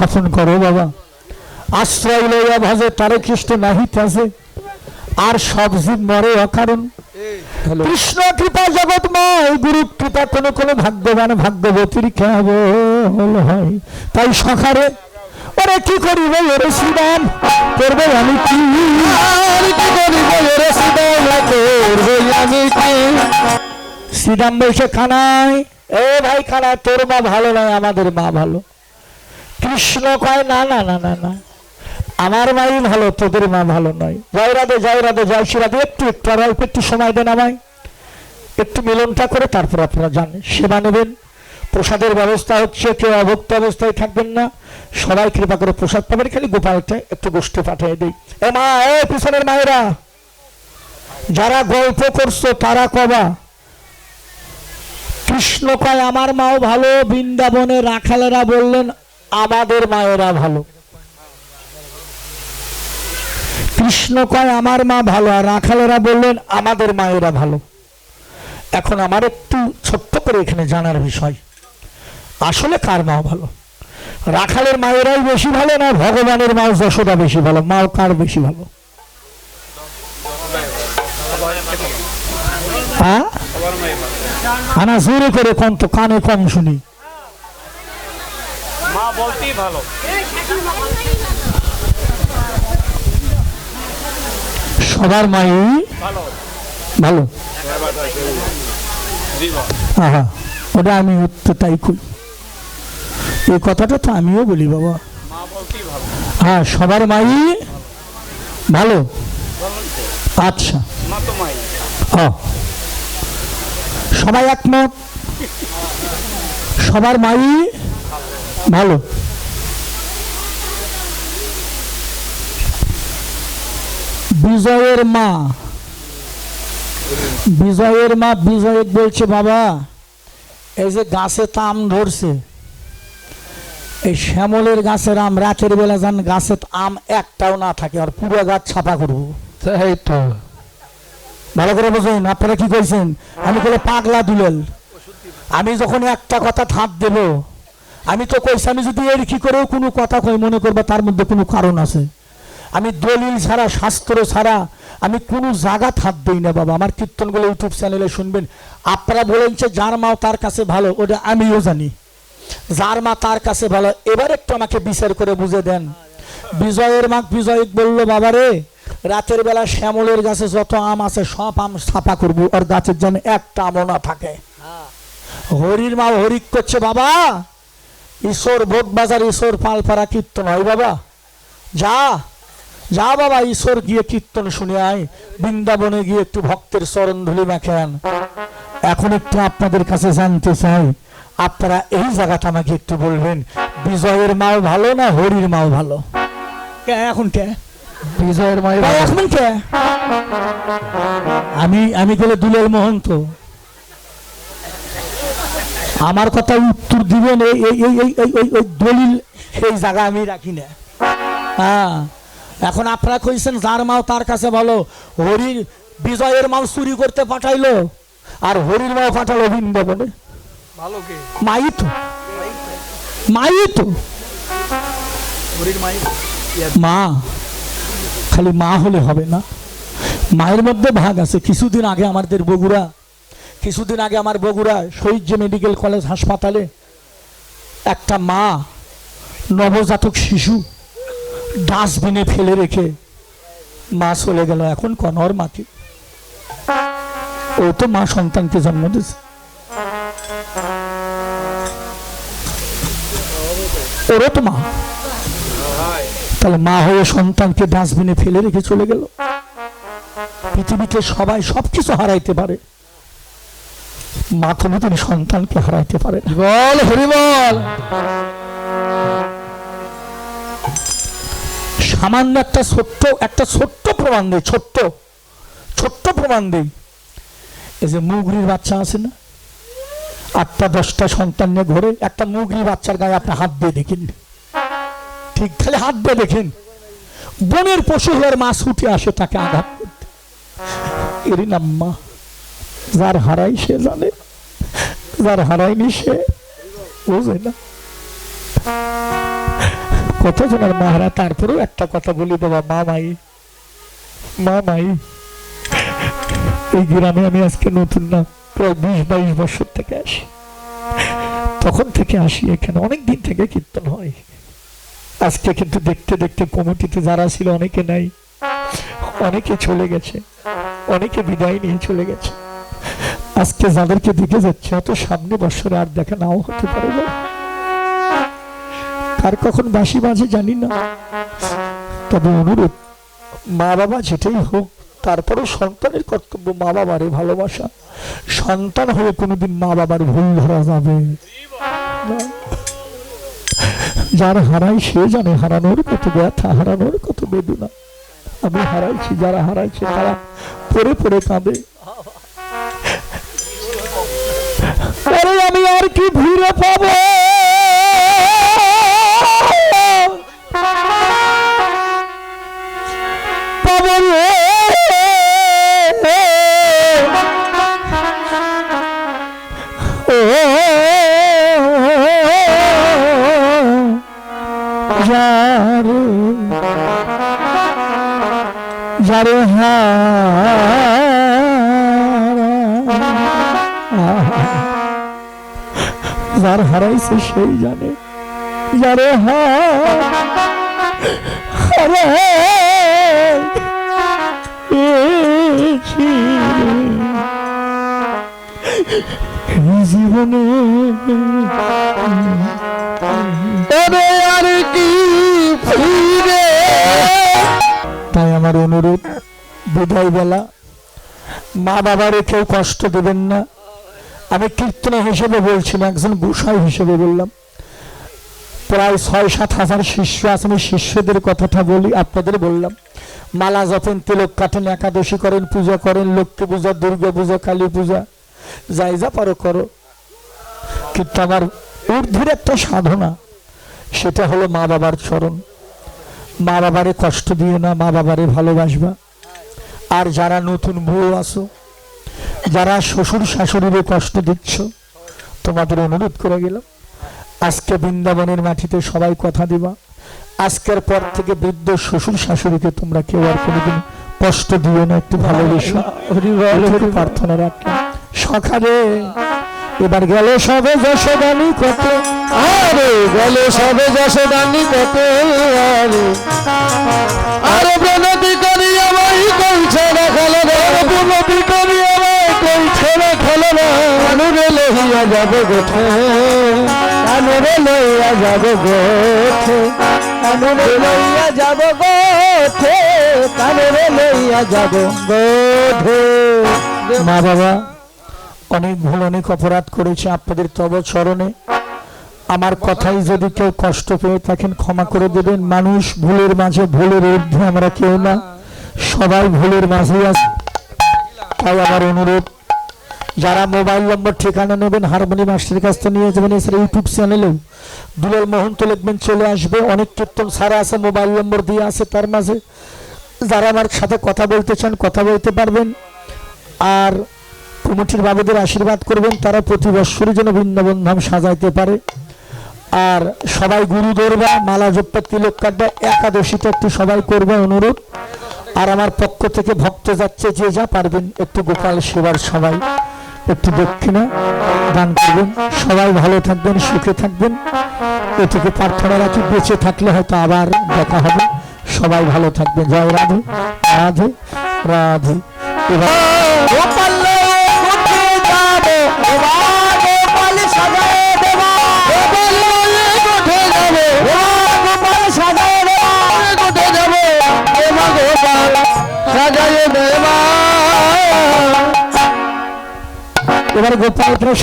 স্থাপন করো বাবা। আশ্রয় লইয়া ভাজে তারে খ্রিস্ট নাহিতাছে আর সব জীব মরে অকারণ। কৃষ্ণ কৃপা জগৎময় গুরু কৃপা কোন কোন ভাগ্যবান ভাগ্যবতীর কেবল হয়। তাই সখারে ওরে কি করিব ওরে শ্রীরাম করবে আমি কি? করিব ওরে শ্রীরাম করবে আমি কি? শ্রীরাম বলছে খানায় এ ভাই খানায় তোর মা ভালো নয় আমাদের মা ভালো। কৃষ্ণ কয়, না না না না না। আমার মাই ভালো, তোদের মা ভালো নয়। জয় রাধে জয় রাধে জয় শ্রী রাধে, একটু একটু, আর অল্প একটু সময় দেন আমায়। একটু মিলনটা করে তারপর আপনারা যান, সেবা নেবেন। প্রসাদের ব্যবস্থা হচ্ছে, কেউ অভক্ত অবস্থায় থাকবেন না। সবাই কৃপা করে প্রসাদ পাবেন, খালি গোপালটা একটু গোষ্ঠী পাঠিয়ে দিই। এ মা, এ পিছনের মায়েরা, যারা গল্প করছ, তারা কবা। কৃষ্ণ কয়, আমার মাও ভালো, বৃন্দাবনে রাখালেরা বললেন আমাদের মায়েরা ভালো। কৃষ্ণ কয়, আমার মা ভালো। আর রাখালেরা বললেন, আমাদের মায়েরা ভালো। এখন আমার একটু ছোট্ট করে এখানে জানার বিষয়। আসলে কার মা ভালো? রাখালের মায়েরাই বেশি ভালো না ভগবানের মাও যশোদা বেশি ভালো? মাও কার বেশি ভালো? হ্যাঁ? আনা জোরে করে কম তো কানে কম শুনি। মা বলতেই ভালো। সবার মাই ভালো। ভালো। আহা ওটা আমি তো তাই করি এই কথাটা তো আমিও বলি বাবা। হ্যাঁ সবার মাই ভালো। আচ্ছা। সবাই একমত? সবার মাই ভালো। বিজয়ের মা। বিজয়ের মা বিজয় বলছে বাবা এই যে গাছে তাম ধরছে এই শ্যামলের গাছের আম রাতের বেলা যান গাছে আম একটাও না থাকে আর পুরো গাছ ছাপা করব। তাই তো। ভালো করে বোঝেন আপনারা কি কইছেন? আমি বলে পাগলা দুলেল। আমি যখন একটা কথা থাপ দেব আমি তো কইছি আমি যদি এর কি করেও কোনো কথা কই মনে করব তার মধ্যে কোনো কারণ আছে। আমি দলিল ছাড়া শাস্ত্র ছাড়া আমি কোনো জায়গা থাপ দিই না বাবা। আমার কীর্তনগুলো ইউটিউব চ্যানেলে শুনবেন। আপনারা বলেন যে যার মাও তার কাছে ভালো ওটা আমিও জানি। যার মা তার কাছে ভালো এবার একটু আমাকে বিচার করে বুঝে দেন। বিজয়ের মা বিজয় বলল বাবা রে রাতের বেলা শ্যামলের গাছে যত আম আছে সব আম ছাপা করব। আর গাছের যেন একটা আমও না থাকে। হরির মা হরিক করছে বাবা ঈশ্বর ভোট বাজার ঈশ্বর পালপাড়া কীর্তন হয় বাবা। যা যা বাবা ঈশ্বর গিয়ে কীর্তন শুনে আয়। বৃন্দাবনে গিয়ে একটু ভক্তের চরণ ধুলি মাখেন এখন একটু আপনাদের কাছে জানতে চাই আপনারা এই জায়গাটা আমাকে একটু বলবেন বিজয়ের মাও ভালো না হরির মাও ভালো? কে এখন কে? বিজয়ের মায়ের এখন কে? আমি আমি গেলে দুলের মহন্ত। আমার কথা উত্তর দিবেন এই এই এই এই ওই দলিল সেই জায়গা আমি রাখি না হ্যাঁ এখন আপনারা কইছেন যার মাও তার কাছে ভালো হরির বিজয়ের মাও চুরি করতে পাঠাইলো আর হরির মাও পাঠালো বৃন্দাবনে ভালো কে মাই তো মাই। তো হরির মাই মা খালি মা হলে হবে না। মায়ের মধ্যে ভাগ আছে। কিছুদিন আগে আমাদের বগুড়া কিছুদিন আগে আমার বগুড়া শহীদ যে মেডিকেল কলেজ হাসপাতালে একটা মা, নবজাতক শিশু, ডাস্টবিনে ফেলে রেখে মা চলে গেল। এখন কনর মাকে ও তো মা সন্তানকে জন্ম দিয়েছে। ওরও তো মা। তাহলে মা হয়ে সন্তানকে ডাস্টবিনে ফেলে রেখে চলে গেল। পৃথিবীতে সবাই সবকিছু হারাইতে পারে। মা কোনোদিন সন্তানকে হারাইতে পারে বল হরি বল। সামান্য একটা ছোট্ট একটা ছোট্ট প্রমাণ দেয় ছোট্ট ছোট্ট প্রমাণ দেই। এই যে মুগরির বাচ্চা আছে না? আটটা দশটা সন্তান নিয়ে ঘরে একটা মুগরি বাচ্চার গায়ে আপনি হাত দিয়ে দেখেন। ঠিক খালি হাত দিয়ে দেখেন। বনের পশু হওয়ার মা ছুটে আসে তাকে আঘাত করতে। এরই নাম মা যার হারাই সে জানে, যার হারায়নি সে বোঝে না। কতজনের মাহারা তারপরেও একটা কথা বলি বাবা মা মাই মা মাই, এই গ্রামে আমি আজকে নতুন না, প্রায় বিশ বাইশ বছর থেকে আসি। তখন থেকে আসি এখানে, অনেক দিন থেকে কীর্তন হয়। আজকে কিন্তু দেখতে দেখতে কমিটিতে যারা ছিল, অনেকে নাই, অনেকে চলে গেছে, অনেকে বিদায় নিয়ে চলে গেছে। আজকে যাদেরকে দেখে যাচ্ছে, অত সামনে বছরে আর দেখা নাও হতে পারে না। কার কখন বাসি বাজে জানি না। তবে অনুরোধ মা বাবা যেটাই হোক, তারপরেও সন্তানের কর্তব্য মা বাবারে ভালোবাসা। সন্তান হয়ে কোনোদিন মা বাবার ভুল ধরা যাবে। যার হারাই সে জানে, হারানোর কত ব্যথা, হারানোর কত বেদনা। আমি হারাইছি, যারা হারাইছে, তারা পরে পরে কাঁদে। ঘুরে পাবো পাবো যারে যারে হারা যার হারাইছে সেই জানে। যারে জীবনে আর কি ফিরে? তাই আমার অনুরোধ বিদায় বেলা মা বাবারে কেউ কষ্ট দেবেন না। আমি কীর্তন হিসেবে বলছি না একজন গোসাই হিসেবে বললাম। প্রায় ছয় সাত হাজার শিষ্য আছে, আমি শিষ্যদের কথাটা বলি, আপনাদের বললাম। মালা জপেন তিলক কাটেন, একাদশী করেন, পূজা করেন, লক্ষ্মী পূজা, দুর্গা পূজা, কালী পূজা, যাই যা পারো করো। কিন্তু আমার ঊর্ধ্বের একটা সাধনা, সেটা হলো মা বাবার চরণ। মা বাবারে কষ্ট দিও না, মা বাবারে ভালোবাসবা। আর যারা নতুন বউ আছো যারা শ্বশুর শাশুড়িরে কষ্ট দিচ্ছ তোমাদের অনুরোধ করে গেলাম আজকে বৃন্দাবনের মাটিতে সবাই কথা দিবা। আজকের পর থেকে বৃদ্ধ শ্বশুর শাশুড়িকে তোমরা কেউ আর কোনোদিন কষ্ট দিও না একটু ভালোবেসো। প্রার্থনা রাখলাম। সকালে এবার গেল সবে যশোদানি কত আরে গেল সবে যশোদানি কত আরে আরে প্রণতি করি আমায় কইছে না খেলো না প্রণতি করি যাব যাব মা বাবা, অনেক ভুল, অনেক অপরাধ করেছে আপনাদের তব চরণে আমার কথাই যদি কেউ কষ্ট পেয়ে থাকেন, ক্ষমা করে দেবেন। মানুষ ভুলের মাঝে ভুলের ঊর্ধ্বে আমরা কেউ না। সবাই ভুলের মাঝেই আছে। তাই আমার অনুরোধ যারা মোবাইল নম্বর, ঠিকানা নেবেন, হারমোনি মাস্টারের কাছ থেকে নিয়ে যাবেন, এছাড়া ইউটিউব চ্যানেলেও। দুলাল মোহন্ত লিখবেন, চলে আসবে। অনেক কীর্তন সারা আছে, মোবাইল নম্বর দিয়ে আছে তার মাঝে। যারা আমার সাথে কথা বলতে চান, কথা বলতে পারবেন। আর কমিটির বাবুদের আশীর্বাদ করবেন, তারা প্রতি বৎসরই যেন বৃন্দাবন ধাম সাজাইতে পারে। আর সবাই গুরু ধরবা মালা জপ্পা, তিলক কাটবা একাদশীটা একটু সবাই করবে অনুরোধ। আর আমার পক্ষ থেকে ভক্ত যাচ্ছে, যে যা পারবেন, একটু গোপাল সেবার সবাই। একটু দক্ষিণা দান করবেন। সবাই ভালো থাকবেন, সুখে থাকবেন। এটুকু প্রার্থনা রাখি, বেঁচে থাকলে হয়তো আবার দেখা হবে। সবাই ভালো থাকবেন। জয় রাধে রাধে রাধে। এবার সাজায়ে দেবো। এবার গোপাল